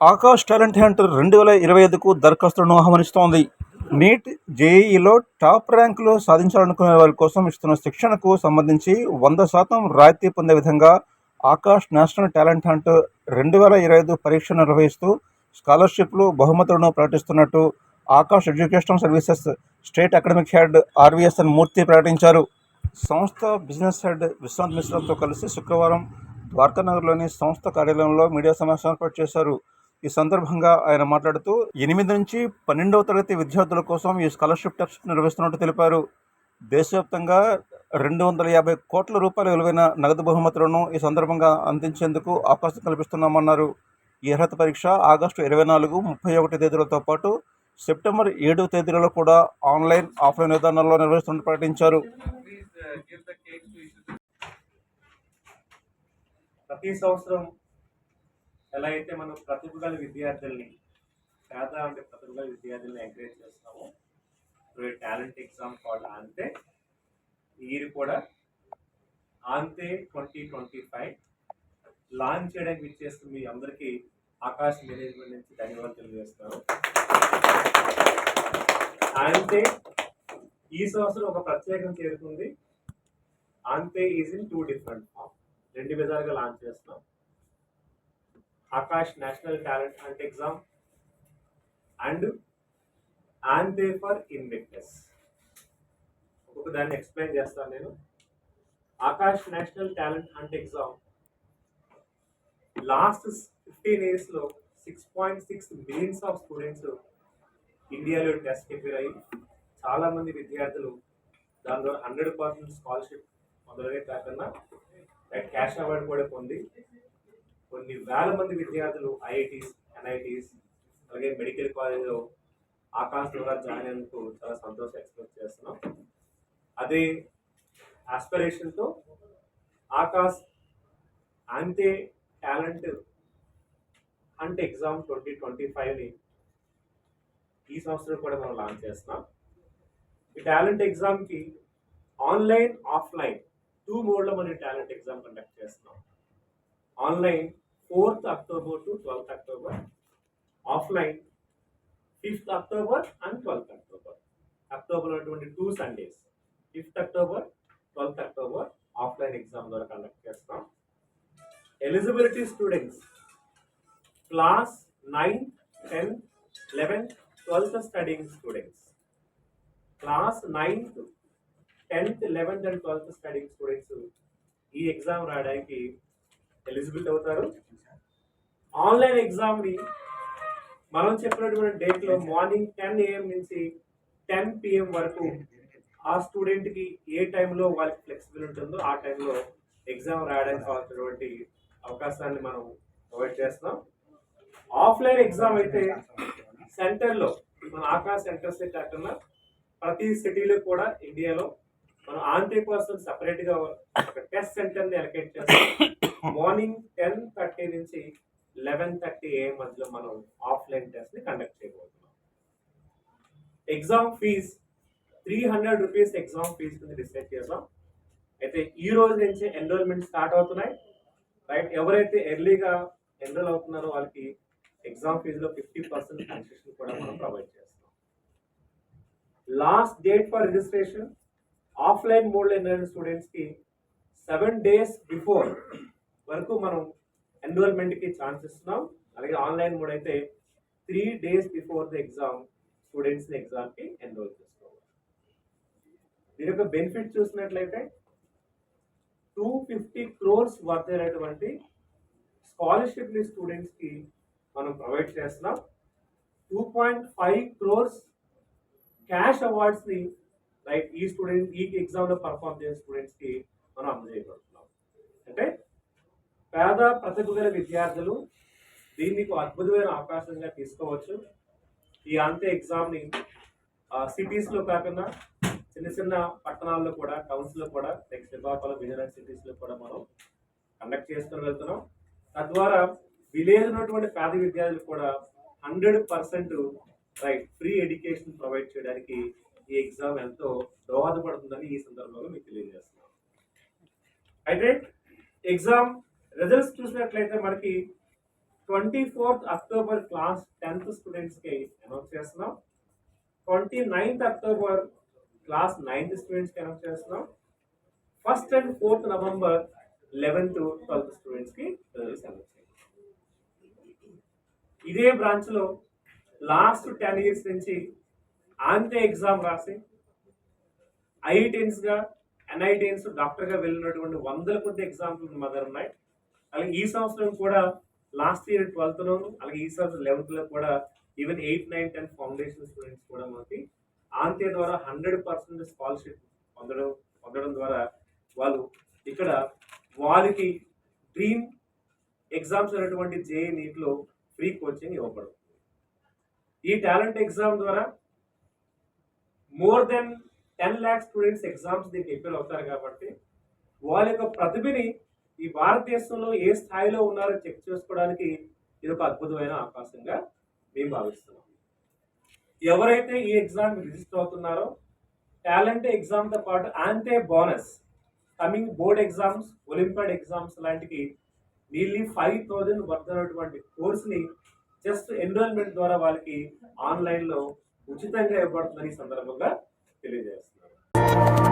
Akash talent Hunter రెండు వేల ఇరవై ఐదుకు దరఖాస్తులను ఆహ్వానిస్తోంది. నీట్ జేఈఈలో టాప్ ర్యాంకులు సాధించాలనుకునే వారి కోసం ఇస్తున్న శిక్షణకు సంబంధించి వంద శాతం రాయితీ పొందే విధంగా ఆకాష్ నేషనల్ టాలెంట్ హంట్ రెండు వేల ఇరవై ఐదు పరీక్ష నిర్వహిస్తూ స్కాలర్షిప్లు బహుమతులను ప్రకటిస్తున్నట్టు Aakash educational services state academic head R V S N Murthy ప్రకటించారు. సంస్థ బిజినెస్ హెడ్ విశ్రాంత్ మిశ్రాతో కలిసి శుక్రవారం ద్వారకానగర్లోని సంస్థ కార్యాలయంలో మీడియా సమావేశం ఏర్పాటు చేశారు. ఈ సందర్భంగా ఆయన మాట్లాడుతూ ఎనిమిది నుంచి పన్నెండవ తరగతి విద్యార్థుల కోసం ఈ స్కాలర్షిప్ టెస్ట్ నిర్వహిస్తున్నట్టు తెలిపారు. దేశవ్యాప్తంగా రెండు వందల యాభై కోట్ల రూపాయల విలువైన నగదు బహుమతులను ఈ సందర్భంగా అందించేందుకు అవకాశం కల్పిస్తున్నామన్నారు. ఈ అర్హత పరీక్ష ఆగస్టు ఇరవై నాలుగు ముప్పై ఒకటి తేదీలతో పాటు సెప్టెంబర్ ఏడు తేదీలలో కూడా ఆన్లైన్ ఆఫ్లైన్ విధానాల్లో నిర్వహిస్తున్నట్టు ప్రకటించారు. ప్రతి సంవత్సరం ఎలా అయితే మనం ప్రతిభ గల విద్యార్థుల్ని పేద అంటే ప్రతిభ గల విద్యార్థుల్ని ఎంకరేజ్ చేస్తామో ఇప్పుడు talent exam call ANTHE year కూడా ANTHE twenty twenty five launch చేయడానికి విచ్చేస్తూ మీ అందరికీ ఆకాశ్ మేనేజ్మెంట్ నుంచి ధన్యవాదాలు తెలియజేస్తున్నాను. అంతే ఈ సంవత్సరం ఒక ప్రత్యేకం చేరుకుంది. ANTHE is in two different form రెండు విధాలుగా లాంచ్ చేస్తున్నాం. Aakash national talent hunt exam. And ANTHE for ఇన్వెక్టర్స్ ఒక్కొక్క దాన్ని ఎక్స్ప్లెయిన్ చేస్తాను నేను. Aakash national talent hunt exam. Last fifteen ఇయర్స్లో six point six millions of students ఇండియాలో టెస్ట్ ప్రిపేర్ అయ్యి చాలా మంది విద్యార్థులు దానిలో హండ్రెడ్ పర్సెంట్ స్కాలర్షిప్ మొదలగే కాకుండా క్యాష్ అవార్డు కూడా పొంది కొన్ని వేల మంది విద్యార్థులు ఐఐటీస్ ఎన్ఐటీస్ అలాగే మెడికల్ కాలేజ్లో ఆకాశ్ జాయిన్ అయినందుకు చాలా సంతోషం ఎక్స్ప్రెస్ చేస్తున్నాం. అదే ఆస్పిరేషన్తో ఆకాశ్ అంతే టాలెంట్ అంటే ఎగ్జామ్ ట్వంటీ ట్వంటీ ఫైవ్ని ఈ సంవత్సరం కూడా మనం లాంచ్ చేస్తున్నాం. ఈ టాలెంట్ ఎగ్జామ్కి ఆన్లైన్ ఆఫ్లైన్ టూ మోడ్లో మనం టాలెంట్ ఎగ్జామ్ కండక్ట్ చేస్తున్నాం. Online fourth October to twelfth October offline fifth October and twelfth October. October ఉన్నటువంటి two Sundays fifth October twelfth October offline exam ద్వారా కండక్ట్ చేస్తాం. Eligibility students class nine tenth eleventh twelfth studying students class ninth tenth eleventh and twelfth studying students ఈ exam రాయడానికి eligible అవుతారు. Online ఎగ్జామ్ని మనం చెప్పినటువంటి డేట్లో మార్నింగ్ టెన్ ఏఎం నుంచి టెన్ పిఎం వరకు ఆ స్టూడెంట్కి ఏ టైంలో వాళ్ళకి ఫ్లెక్సిబుల్ ఉంటుందో ఆ టైంలో ఎగ్జామ్ రాయడానికి కావాల్సినటువంటి అవకాశాన్ని మనం ప్రొవైడ్ చేస్తున్నాం. ఆఫ్లైన్ ఎగ్జామ్ అయితే సెంటర్లో మన ఆకాశ సెంటర్సే కాకుండా ప్రతి సిటీలో కూడా ఇండియాలో మనం ఆంటీ కోసం సపరేట్గా ఒక టెస్ట్ సెంటర్ని ఎలకేట్ చేస్తాం. మార్నింగ్ టెన్ థర్టీ నుంచి లెవెన్ థర్టీ ఏ మధ్యలో మనం ఆఫ్లైన్ టెస్ట్ని కండక్ట్ చేయబోతున్నాం. Exam fee three hundred rupees exam fee కింద డిసైడ్ చేసాం అయితే ఈ రోజు నుంచి ఎన్రోల్మెంట్ స్టార్ట్ అవుతున్నాయి. రైట్ ఎవరైతే ఎర్లీగా ఎన్రోల్ అవుతున్నారో వాళ్ళకి ఎగ్జామ్ ఫీజులో ఫిఫ్టీ పర్సెంట్ కన్సెషన్ కూడా మనం ప్రొవైడ్ చేస్తాం last date for registration offline మోడ్లో ఎన్రోల్ స్టూడెంట్స్కి సెవెన్ డేస్ బిఫోర్ వరకు మనం ఎన్రోల్మెంట్కి ఛాన్స్ ఇస్తున్నాం. అలాగే ఆన్లైన్ మోడ్ అయితే three days before the exam స్టూడెంట్స్ని ఎగ్జామ్కి ఎన్రోల్ చేసుకోవాలి. దీని యొక్క బెనిఫిట్ చూసినట్లయితే టూ ఫిఫ్టీ క్రోర్స్ వర్త్ అయినటువంటి స్కాలర్షిప్ని స్టూడెంట్స్కి మనం ప్రొవైడ్ చేస్తున్నాం. Two point five crores cash అవార్డ్స్ని right ఈ స్టూడెంట్ ఈ ఎగ్జామ్లో పర్ఫామ్ చేసిన స్టూడెంట్స్కి మనం అందజేయబడుతున్నాం అంటే పేద ప్రతిభగల విద్యార్థులు దీన్ని అద్భుతమైన అవకాశంగా తీసుకోవచ్చు. ఈ అంతే ఎగ్జామ్ని సిటీస్లో కాకుండా చిన్న చిన్న పట్టణాల్లో కూడా టౌన్స్లో కూడా నెక్స్ట్ శ్రీకాకుళం విజయనగరం సిటీస్లో కూడా మనం కండక్ట్ చేసుకుని వెళ్తున్నాం తద్వారా విలేజ్ ఉన్నటువంటి పేద విద్యార్థులు కూడా hundred percent right free education provide చేయడానికి ఈ ఎగ్జామ్ ఎంతో దోహదపడుతుందని ఈ సందర్భంగా మీకు తెలియజేస్తున్నాం. అయితే ఎగ్జామ్ రిజల్ట్స్ చూసినట్లయితే మనకి twenty fourth October class tenth స్టూడెంట్స్కి అనౌన్స్ చేస్తున్నాం. Twenty ninth October class ninth స్టూడెంట్స్కి అనౌన్స్ చేస్తున్నాం. First and fourth November eleventh twelfth స్టూడెంట్స్కి రిజల్ట్స్ అనౌన్స్ ఇదే బ్రాంచ్లో లాస్ట్ టెన్ ఇయర్స్ నుంచి ఆంతే ఎగ్జామ్ రాసి ఐఐటిఎన్స్గా ఎన్ఐటిఎన్స్ వెళ్ళినటువంటి వందల కొద్ది ఎగ్జాంపుల్ మదర్ దగ్గర ఉన్నాయి. అలాగే ఈ సంవత్సరం కూడా లాస్ట్ ఇయర్ ట్వెల్త్లోను అలాగే ఈ సంవత్సరం లెవెన్త్లో కూడా even eight nine ten foundation students కూడా మనకి ఆంతే ద్వారా హండ్రెడ్ పర్సెంట్ స్కాలర్షిప్ పొందడం పొందడం ద్వారా వాళ్ళు ఇక్కడ వాళ్ళకి డ్రీమ్ ఎగ్జామ్స్ అనేటువంటి జేఏ నీట్లో ఫ్రీ కోచింగ్ ఇవ్వబడుతుంది. ఈ టాలెంట్ ఎగ్జామ్ ద్వారా more than ten lakh students exams దీనికి ఎప్పిల్ అవుతారు కాబట్టి వాళ్ళ యొక్క ప్రతిభని ఈ భారతదేశంలో ఏ స్థాయిలో ఉన్నారో చెక్ చేసుకోవడానికి ఇది ఒక అద్భుతమైన అవకాశంగా మేము భావిస్తున్నాం. ఎవరైతే ఈ ఎగ్జామ్ రిజిస్టర్ అవుతున్నారో టాలెంట్ ఎగ్జామ్తో పాటు ANTHE bonus coming board exams olympiad exams లాంటివి నియర్లీ ఫైవ్ థౌజండ్ వర్త్ కోర్స్ని జస్ట్ ఎన్రోల్మెంట్ ద్వారా వాళ్ళకి ఆన్లైన్లో ఉచితంగా ఇవ్వబడుతుందని ఈ సందర్భంగా తెలియజేస్తున్నారు